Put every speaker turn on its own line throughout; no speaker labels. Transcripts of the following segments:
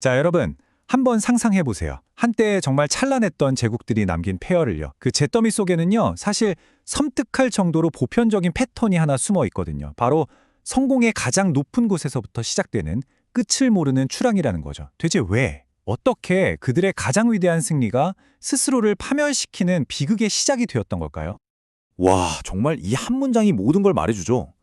자, 여러분. 한번 상상해 보세요. 한때 정말 찬란했던 제국들이 남긴 폐허를요. 그 잿더미 속에는요. 사실 섬뜩할 정도로 보편적인 패턴이 하나 숨어 있거든요. 바로 성공의 가장 높은 곳에서부터 시작되는 끝을 모르는 추랑이라는 거죠. 대체 왜? 어떻게 그들의 가장 위대한 승리가 스스로를 파멸시키는 비극의 시작이 되었던 걸까요?
와, 정말 이 한 문장이 모든 걸 말해주죠.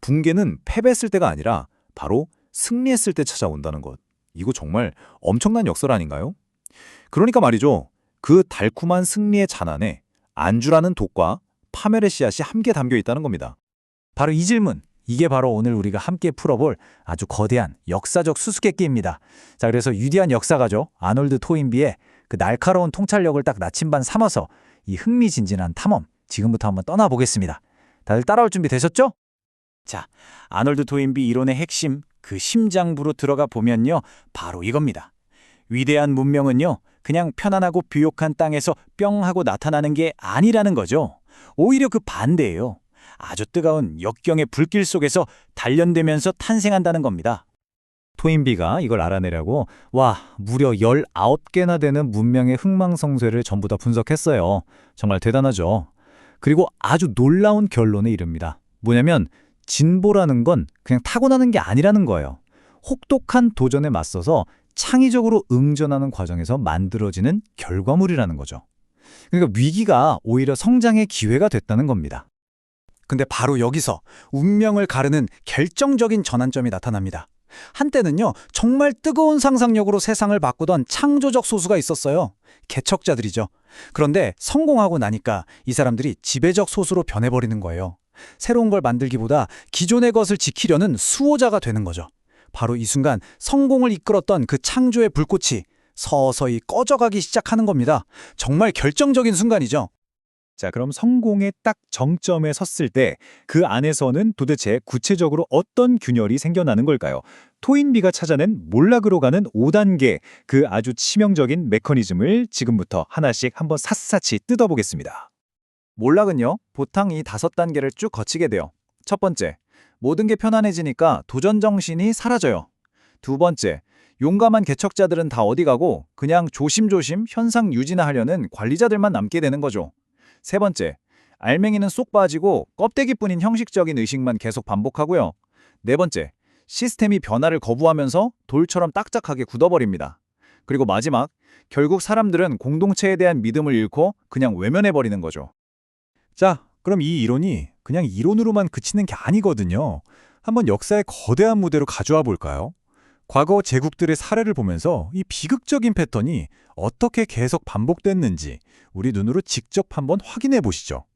붕괴는 패배했을 때가 아니라 바로 승리했을 때 찾아온다는 것. 이거 정말 엄청난 역설 아닌가요? 그러니까 말이죠. 그 달콤한 승리의 잔안에 안주라는 독과 파멸의 씨앗이 함께 담겨 있다는 겁니다.
바로 이 질문. 이게 바로 오늘 우리가 함께 풀어볼 아주 거대한 역사적 수수께끼입니다. 자, 그래서 위대한 역사가죠. 아놀드 토인비의 그 날카로운 통찰력을 딱 나침반 삼아서 이 흥미진진한 탐험 지금부터 한번 떠나보겠습니다. 다들 따라올 준비 되셨죠? 자, 아놀드 토인비 이론의 핵심 그 심장부로 들어가 보면요. 바로 이겁니다. 위대한 문명은요. 그냥 편안하고 비옥한 땅에서 뿅 하고 나타나는 게 아니라는 거죠. 오히려 그 반대예요. 아주 뜨거운 역경의 불길 속에서 단련되면서 탄생한다는 겁니다.
토인비가 이걸 알아내려고 와 무려 19개나 되는 문명의 흥망성쇠를 전부 다 분석했어요. 정말 대단하죠. 그리고 아주 놀라운 결론에 이릅니다. 뭐냐면 진보라는 건 그냥 타고나는 게 아니라는 거예요. 혹독한 도전에 맞서서 창의적으로 응전하는 과정에서 만들어지는 결과물이라는 거죠. 그러니까 위기가 오히려 성장의 기회가 됐다는 겁니다.
근데 바로 여기서 운명을 가르는 결정적인 전환점이 나타납니다. 한때는요, 정말 뜨거운 상상력으로 세상을 바꾸던 창조적 소수가 있었어요. 개척자들이죠. 그런데 성공하고 나니까 이 사람들이 지배적 소수로 변해버리는 거예요. 새로운 걸 만들기보다 기존의 것을 지키려는 수호자가 되는 거죠. 바로 이 순간 성공을 이끌었던 그 창조의 불꽃이 서서히 꺼져가기 시작하는 겁니다. 정말 결정적인 순간이죠.
자, 그럼 성공의 딱 정점에 섰을 때 그 안에서는 도대체 구체적으로 어떤 균열이 생겨나는 걸까요? 토인비가 찾아낸 몰락으로 가는 5단계 그 아주 치명적인 메커니즘을 지금부터 하나씩 한번 샅샅이 뜯어보겠습니다.
몰락은요, 보통 이 다섯 단계를 쭉 거치게 돼요. 첫 번째, 모든 게 편안해지니까 도전 정신이 사라져요. 두 번째, 용감한 개척자들은 다 어디 가고 그냥 조심조심 현상 유지나 하려는 관리자들만 남게 되는 거죠. 세 번째, 알맹이는 쏙 빠지고 껍데기뿐인 형식적인 의식만 계속 반복하고요. 네 번째, 시스템이 변화를 거부하면서 돌처럼 딱딱하게 굳어버립니다. 그리고 마지막, 결국 사람들은 공동체에 대한 믿음을 잃고 그냥 외면해버리는 거죠.
자, 그럼 이 이론이 그냥 이론으로만 그치는 게 아니거든요. 한번 역사의 거대한 무대로 가져와 볼까요? 과거 제국들의 사례를 보면서 이 비극적인 패턴이 어떻게 계속 반복됐는지 우리 눈으로 직접 한번 확인해 보시죠.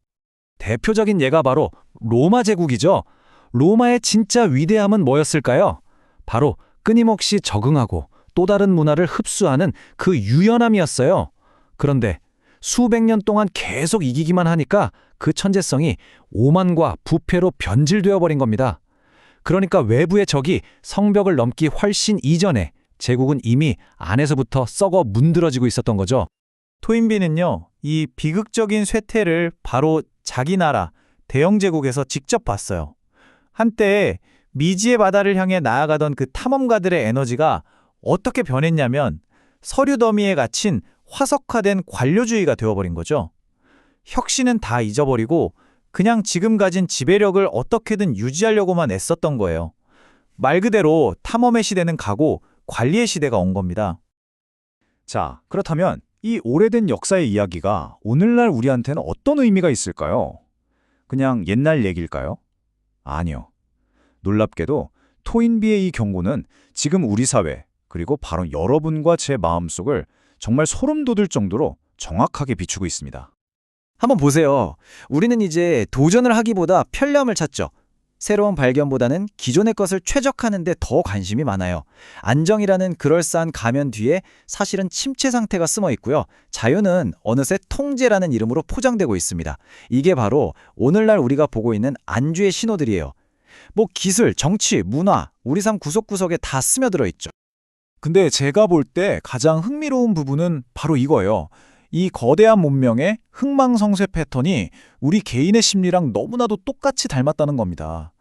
대표적인 예가 바로 로마 제국이죠. 로마의 진짜 위대함은 뭐였을까요? 바로 끊임없이 적응하고 또 다른 문화를 흡수하는 그 유연함이었어요. 그런데 수백 년 동안 계속 이기기만 하니까 그 천재성이 오만과 부패로 변질되어 버린 겁니다. 그러니까 외부의 적이 성벽을 넘기 훨씬 이전에 제국은 이미 안에서부터 썩어 문드러지고 있었던 거죠. 토인비는요, 이 비극적인 쇠퇴를 바로 자기 나라 대영 제국에서 직접 봤어요. 한때 미지의 바다를 향해 나아가던 그 탐험가들의 에너지가 어떻게 변했냐면 서류 더미에 갇힌 화석화된 관료주의가 되어버린 거죠. 혁신은 다 잊어버리고 그냥 지금 가진 지배력을 어떻게든 유지하려고만 애썼던 거예요. 말 그대로 탐험의 시대는 가고 관리의 시대가 온 겁니다.
자, 그렇다면 이 오래된 역사의 이야기가 오늘날 우리한테는 어떤 의미가 있을까요? 그냥 옛날 얘기일까요? 아니요. 놀랍게도 토인비의 이 경고는 지금 우리 사회, 그리고 바로 여러분과 제 마음속을 정말 소름 돋을 정도로 정확하게 비추고 있습니다.
한번 보세요. 우리는 이제 도전을 하기보다 편리함을 찾죠. 새로운 발견보다는 기존의 것을 최적화하는 데 더 관심이 많아요. 안정이라는 그럴싸한 가면 뒤에 사실은 침체 상태가 숨어 있고요. 자유는 어느새 통제라는 이름으로 포장되고 있습니다. 이게 바로 오늘날 우리가 보고 있는 안주의 신호들이에요. 뭐 기술, 정치, 문화, 우리 삶 구석구석에 다 스며들어 있죠.
근데 제가 볼 때 가장 흥미로운 부분은 바로 이거예요. 이 거대한 문명의 흥망성쇠 패턴이 우리 개인의 심리랑 너무나도 똑같이 닮았다는 겁니다.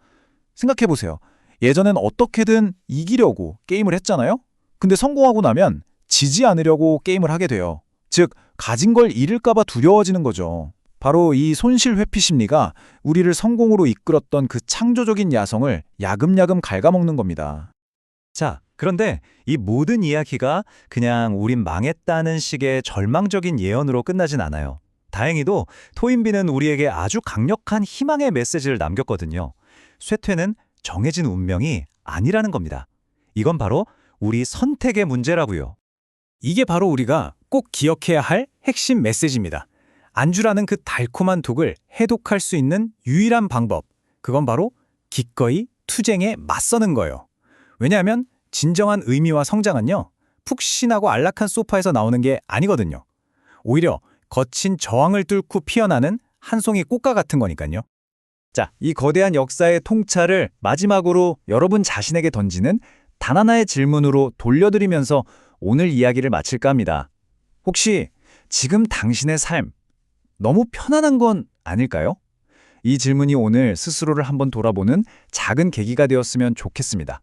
생각해보세요. 예전엔 어떻게든 이기려고 게임을 했잖아요?
근데 성공하고 나면 지지 않으려고 게임을 하게 돼요. 즉, 가진 걸 잃을까봐 두려워지는 거죠. 바로 이 손실 회피 심리가 우리를 성공으로 이끌었던 그 창조적인 야성을 야금야금 갉아먹는 겁니다.
자, 그런데 이 모든 이야기가 그냥 우린 망했다는 식의 절망적인 예언으로 끝나진 않아요. 다행히도 토인비는 우리에게 아주 강력한 희망의 메시지를 남겼거든요. 쇠퇴는 정해진 운명이 아니라는 겁니다. 이건 바로 우리 선택의 문제라고요.
이게 바로 우리가 꼭 기억해야 할 핵심 메시지입니다. 안주라는 그 달콤한 독을 해독할 수 있는 유일한 방법. 그건 바로 기꺼이 투쟁에 맞서는 거예요. 왜냐하면 진정한 의미와 성장은요, 푹신하고 안락한 소파에서 나오는 게 아니거든요. 오히려 거친 저항을 뚫고 피어나는 한 송이 꽃과 같은 거니까요.
자, 이 거대한 역사의 통찰을 마지막으로 여러분 자신에게 던지는 단 하나의 질문으로 돌려드리면서 오늘 이야기를 마칠까 합니다. 혹시 지금 당신의 삶 너무 편안한 건 아닐까요? 이 질문이 오늘 스스로를 한번 돌아보는 작은 계기가 되었으면 좋겠습니다.